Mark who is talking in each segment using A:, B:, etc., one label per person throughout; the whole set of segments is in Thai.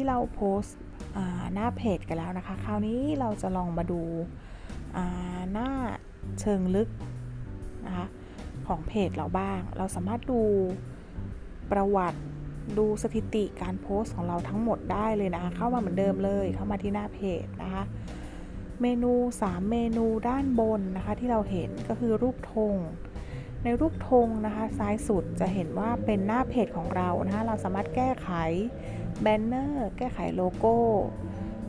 A: ที่เราโพสต์หน้าเพจกันแล้วนะคะ คราวนี้เราจะลองมาดูหน้าเชิงลึกนะคะของเพจเราบ้าง เราสามารถดูประวัติดูสถิติการโพสต์ของเราทั้งหมดได้เลยนะคะ เข้ามาเหมือนเดิมเลยเข้ามาที่หน้าเพจนะคะ เมนู 3 เมนูด้านบนนะคะที่เราเห็นก็คือรูปธง ในรูปธงนะคะซ้ายสุดจะเห็นว่าเป็นหน้าเพจของเรานะคะเราสามารถแก้ไขแบนเนอร์แก้ไขโลโก้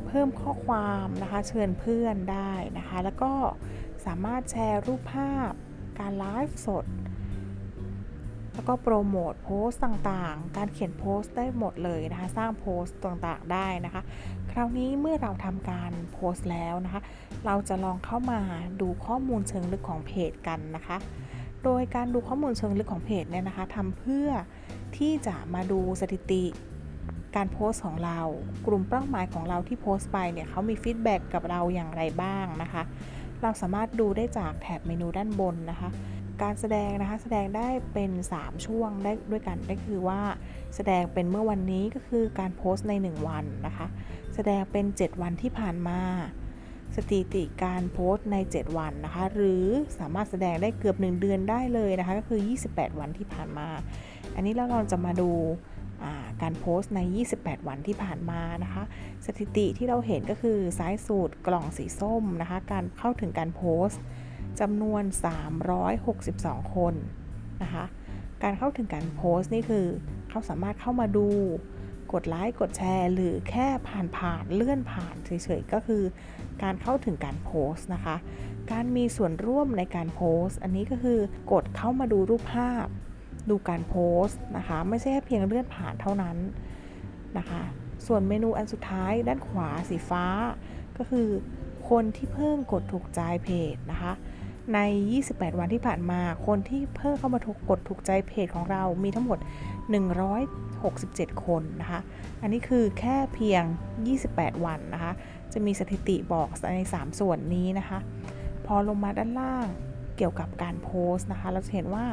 A: เพิ่มข้อความนะคะเชิญเพื่อนได้นะคะ แล้วก็สามารถแชร์รูปภาพ การไลฟ์สด แล้วก็โปรโมทโพสต์ต่างๆ การเขียนโพสต์ได้หมดเลยนะคะ สร้างโพสต์ต่างๆได้นะคะ คราวนี้เมื่อเราทำการโพสต์แล้วนะคะ เราจะลองเข้ามาดูข้อมูลเชิงลึกของเพจกันนะคะ โดยการดูข้อมูลเชิงลึกของเพจเนี่ยนะคะทำเพื่อที่จะมาดูสถิติ การโพสต์ของเรา กลุ่มเป้าหมายของเราที่โพสต์ไปเนี่ยเขามีฟีดแบ็กกับเราอย่างไรบ้างนะคะ เราสามารถดูได้จากแถบเมนูด้านบนนะคะ การแสดงนะคะแสดงได้เป็น 3 ช่วงได้ด้วยกันก็คือว่า แสดงเป็นเมื่อวันนี้ก็คือการโพสต์ใน 1 วันนะคะ แสดงเป็น 7 วันที่ผ่านมา สถิติการโพสต์ใน 7 วันนะคะ หรือสามารถแสดงได้เกือบ 1 เดือนได้เลยนะคะ ก็คือ 28 วันที่ผ่านมา อันนี้เราเราจะมาดูาการโพสต์ใน 28 วันที่ผ่านมานะคะ สถิติที่เราเห็นก็คือซ้ายสุดกล่องสีส้มนะคะ การเข้าถึงการโพสต์จำนวน 362 คนนะคะ การเข้าถึงการโพสต์นี่คือเขาสามารถเข้ามาดู กดไลค์กดแชร์ หรือแค่ผ่านผ่านๆเลื่อนผ่านเฉยๆก็คือ การเข้าถึงการโพสต์นะคะ การมีส่วนร่วมในการโพสต์ อันนี้ก็คือกดเข้ามาดูรูปภาพ ดูการโพสต์นะคะ ไม่ใช่แค่เพียงเลื่อนผ่านเท่านั้นนะคะ ส่วนเมนูอันสุดท้ายด้านขวาสีฟ้า ก็คือ คนที่เพิ่งกดถูกใจเพจนะคะ ใน 28 วันที่ผ่านมา คนที่เพิ่มเข้ามาถูกกดถูกใจเพจของเรามีทั้งหมด 167 คนนะคะ อันนี้คือแค่เพียง 28 วันนะคะ จะมีสถิติบอกใน 3 ส่วนนี้นะคะ พอลงมาด้านล่างเกี่ยวกับการโพสต์นะคะ เราจะเห็นว่า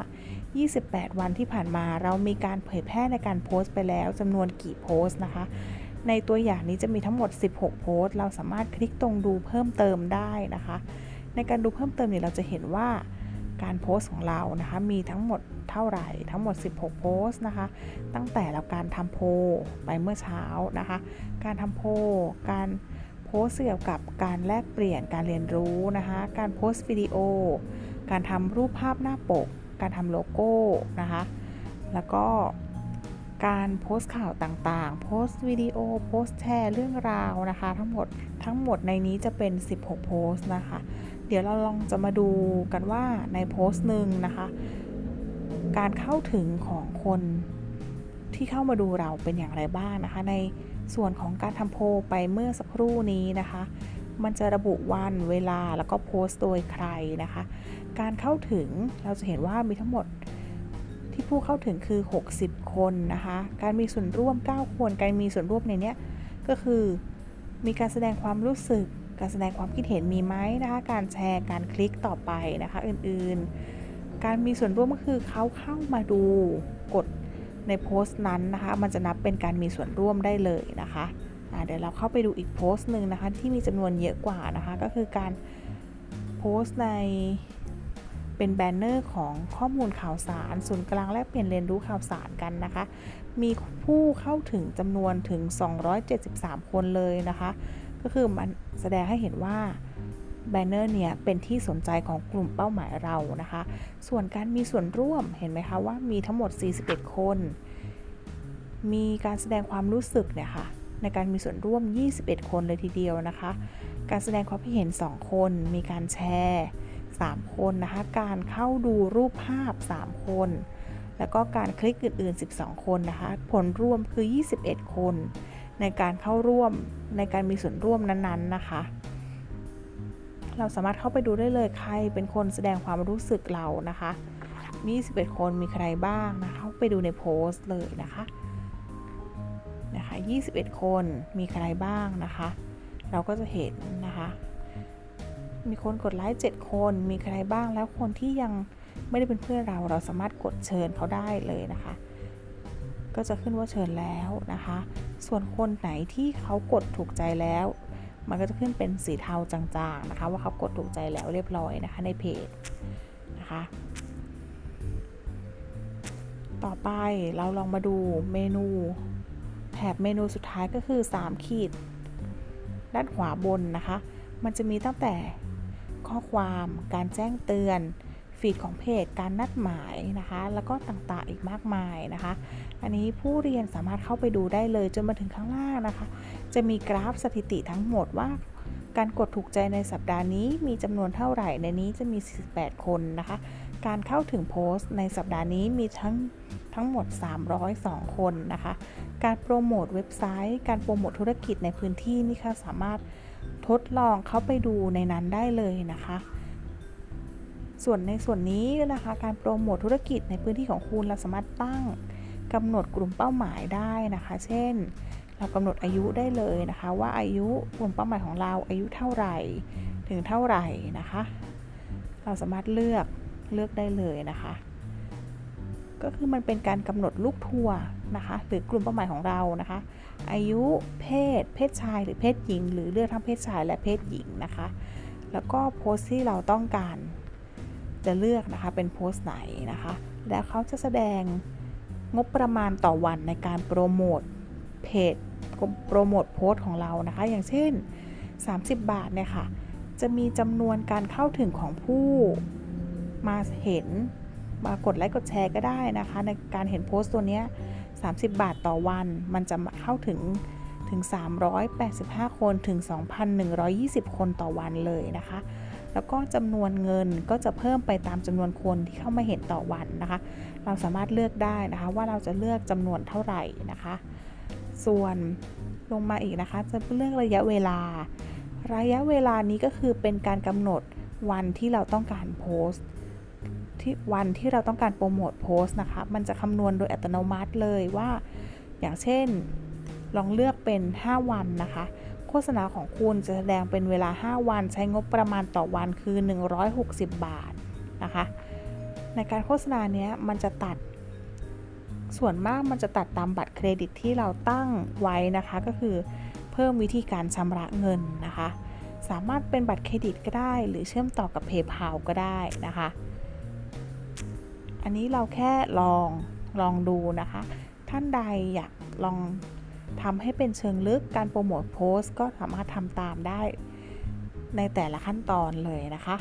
A: 28 วันที่ผ่านมาเรามีการเผยแพร่ในการโพสต์ไปแล้วจำนวนกี่โพสต์นะคะในตัวอย่างนี้จะมีทั้งหมด 16 โพสต์ เราสามารถคลิกตรงดูเพิ่มเติมได้นะคะ ในการดูเพิ่มเติมเนี่ยเราจะเห็นว่าการโพสต์ของเรานะคะ มีทั้งหมดเท่าไหร่ ทั้งหมด 16 โพสต์นะคะ ตั้งแต่เราการทำโพไปเมื่อเช้านะคะ การทำโพการโพสเกี่ยวกับการแลกเปลี่ยนการเรียนรู้นะคะ การโพสต์วิดีโอ การทำรูปภาพหน้าปก การทำโลโก้นะคะ แล้วก็การโพสต์ข่าวต่างๆ โพสต์วิดีโอ โพสต์แชร์เรื่องราวนะคะ ทั้งหมดทั้งหมดในนี้จะเป็น 16 โพสต์นะคะ เดี๋ยวเราลองจะมาดูกันว่าในโพสต์หนึ่งนะคะ การเข้าถึงของคนที่เข้ามาดูเราเป็นอย่างไรบ้างนะคะ ในส่วนของการทำโพลไปเมื่อสักครู่นี้นะคะ มันจะระบุวันเวลาแล้วก็โพสต์โดยใครนะคะ การเข้าถึงเราจะเห็นว่ามีทั้งหมดที่ผู้เข้าถึงคือ 60 คนนะคะ การมีส่วนร่วม 9 คน การมีส่วนร่วมในเนี้ยก็คือมีการแสดงความรู้สึก การแสดงความคิดเห็นมีไหมนะคะการแชร์การคลิกต่อไปนะคะอื่นๆ การมีส่วนร่วมก็คือเขาเข้ามาดูกดในโพสต์นั้นนะคะมันจะนับเป็นการมีส่วนร่วมได้เลยนะคะอ่าเดี๋ยวเราเข้าไปดูอีกโพสต์หนึ่งนะคะที่มีจำนวนเยอะกว่านะคะก็คือการโพสต์ในเป็นแบนเนอร์ของข้อมูลข่าวสารศูนย์กลางแลกเปลี่ยนเรียนรู้ข่าวสารกันนะคะ มีผู้เข้าถึงจำนวนถึง 273 คนเลยนะคะ ก็คือมันแสดงให้เห็นว่าแบนเนอร์เนี่ยเป็นที่สนใจของกลุ่มเป้าหมายเรานะคะ ส่วนการมีส่วนร่วมเห็นไหมคะว่ามีทั้งหมด 41 คน มีการแสดงความรู้สึกเนี่ยค่ะในการมีส่วนร่วม 21 คนเลยทีเดียวนะคะ การแสดงความคิดเห็น 2 คน มีการแชร์ 3 คนนะคะ การเข้าดูรูปภาพ 3 คน แล้วก็การคลิกอื่น ๆ 12 คนนะคะ ผลรวมคือ 21 คน ในการเข้าร่วมในการมีส่วนร่วมนั้นๆนะคะ เราสามารถเข้าไปดูได้เลยใครเป็นคนแสดงความรู้สึกเรานะคะมี21คนมีใครบ้างนะคะเข้าไปดูในโพสต์เลยนะคะนะคะ21 คนมีใครบ้างนะคะ เราก็จะเห็นนะคะ มีคนกดไลค์7คน มีใครบ้างแล้วคนที่ยังไม่ได้เป็นเพื่อนเราเราสามารถกดเชิญเขาได้เลยนะคะ ก็ก็จะขึ้นว่าเชิญแล้วนะคะ ส่วนคนไหนที่เขากดถูกใจแล้ว มันก็จะขึ้นเป็นสีเทาจางๆนะคะ ว่าเขากดถูกใจแล้วเรียบร้อยนะคะในเพจนะคะ ต่อไปเราลองมาดูเมนูแถบเมนูสุดท้ายก็คือ 3 ขีด ด้านขวาบนนะคะ มันจะมีตั้งแต่ข้อความการแจ้งเตือนฟีดของเพจการนัดหมายนะคะ แล้วก็ต่างๆอีกมากมายนะคะ อันนี้ผู้เรียนสามารถเข้าไปดูได้เลยจนมาถึงข้างล่างนะคะ จะมีกราฟสถิติทั้งหมดว่าการกดถูกใจในสัปดาห์นี้มีจำนวนเท่าไหร่ในนี้จะมี 48 คนนะคะ การเข้าถึงโพสต์ในสัปดาห์นี้มีทั้งทั้งหมด 302 คนนะคะ การโปรโมทเว็บไซต์ การโปรโมทธุรกิจในพื้นที่นี่ค่ะสามารถทดลองเข้าไปดูในนั้นได้เลยนะคะ ส่วนในส่วนนี้นะคะ การโปรโมทธุรกิจในพื้นที่ของคุณเราสามารถตั้ง กำหนดกลุ่มเป้าหมายได้นะคะ เช่น เรากำหนดอายุได้เลยนะคะ ว่าอายุกลุ่มเป้าหมายของเราอายุเท่าไหร่ถึงเท่าไหร่นะคะ เราสามารถเลือกเลือกได้เลยนะคะ ก็คือมันเป็นการกำหนดลูกทัวร์นะคะ หรือกลุ่มเป้าหมายของเรานะคะ อายุเพศ เพศชายหรือเพศหญิง หรือเลือกทั้งเพศชายและเพศหญิงนะคะ แล้วก็โพสต์ที่เราต้องการจะเลือกนะคะเป็นโพสต์ไหนนะคะ แล้วเขาจะแสดง งบประมาณต่อวันในการโปรโมทเพจโปรโมทโพสต์ของเรานะคะ อย่างเช่น 30 บาทเนี่ยค่ะ จะมีจำนวนการเข้าถึงของผู้มาเห็น มากดไลค์กดแชร์ก็ได้นะคะ ในการเห็นโพสต์ตัวเนี้ย30 บาทต่อวัน มันจะเข้าถึงถึง 385 คนถึง 2,120 คนต่อวันเลยนะคะ แล้วก็จำนวนเงินก็จะเพิ่มไปตามจำนวนคนที่เข้ามาเห็นต่อวันนะคะ เราสามารถเลือกได้นะคะ ว่าเราจะเลือกจำนวนเท่าไหร่นะคะ ส่วนลงมาอีกนะคะ จะเลือกระยะเวลา ระยะเวลานี้ก็คือเป็นการกำหนดวันที่เราต้องการโพสต์ที่วันที่เราต้องการโปรโมทโพสต์นะคะ มันจะคำนวณโดยอัตโนมัติเลยว่า อย่างเช่น ลองเลือกเป็น 5 วันนะคะ โฆษณาของคุณจะแสดงเป็นเวลา 5 วัน ใช้งบประมาณต่อวันคือ 160 บาทนะคะ ในการโฆษณาเนี้ยมันจะตัด ส่วนมากมันจะตัดตามบัตรเครดิตที่เราตั้งไว้นะคะ ก็คือเพิ่มวิธีการชำระเงินนะคะ สามารถเป็นบัตรเครดิตก็ได้ หรือเชื่อมต่อกับ PayPal ก็ได้นะคะ อันนี้เราแค่ลองลองดูนะคะ ท่านใดอยากลองทำให้เป็นเชิงลึกการโปรโมทโพสต์ก็สามารถทำตามได้ในแต่ละขั้นตอนเลยนะคะ